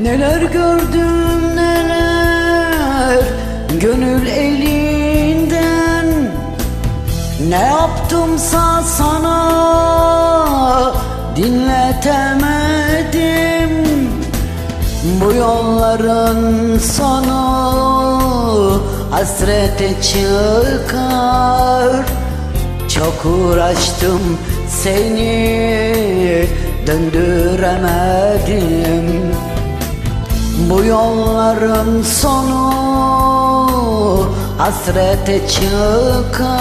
Neler gördüm neler? Gönül elinden. Ne yaptımsa sana? Dinletemedim. Bu yolların sonu Hasrete çıkar. Çok uğraştım seni Döndüremedim bu yolların sonu hasrete çıkar.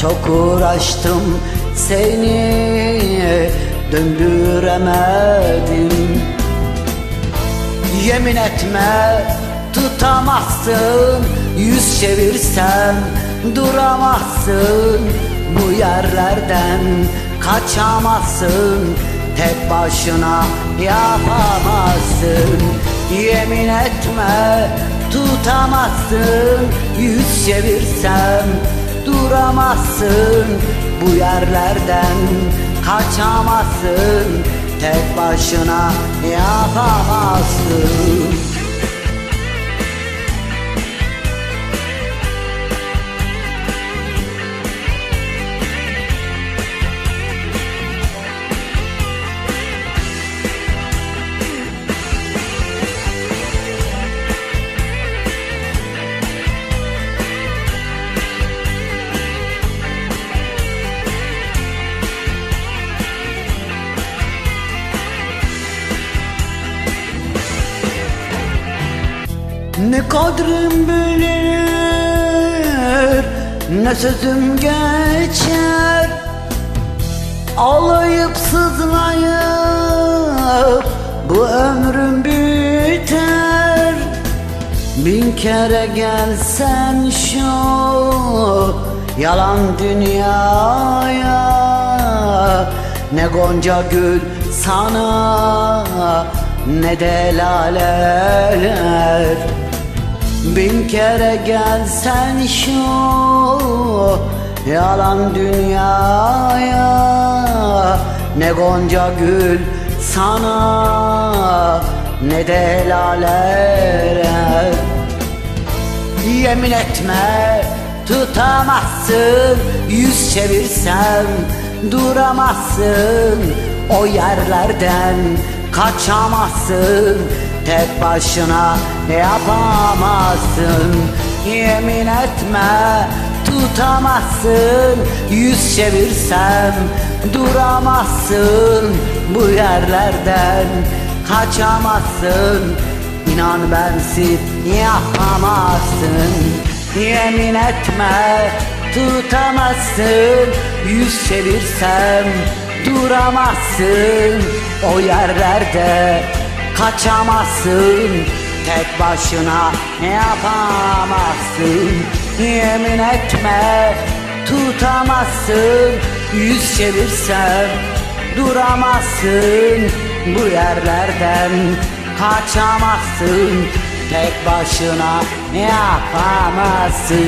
Çok uğraştım seni döndüremedim. Yemin etme tutamazsın. Yüz çevirsem duramazsın. Bu yerlerden kaçamazsın Tek başına yapamazsın. Yemin etme tutamazsın. Yüz çevirsem duramazsın. Bu yerlerden kaçamazsın. Tek başına yapamazsın Ne kadrim bilir Ne sözüm geçer. Ağlayıp sızlayıp Bu ömrüm biter. Bin kere gelsen şu Yalan dünyaya. Ne gonca gül sana Ne de laleler Bin kere gelsen şu yalan dünyaya Ne gonca gül sana ne de laleler Yemin etme tutamazsın Yüz çevirsem duramazsın O yerlerden kaçamazsın. Tek başına yapamazsın? Yemin etme tutamazsın. Yüz çevirsem duramazsın. Bu yerlerden kaçamazsın. İnan bensiz yapamazsın. Yemin etme tutamazsın. Yüz çevirsem duramazsın O yerlerde kaçamazsın. Tek başına yapamazsın? Yemin etme tutamazsın. Yüz çevirsem duramazsın. Bu yerlerden kaçamazsın. Tek başına yapamazsın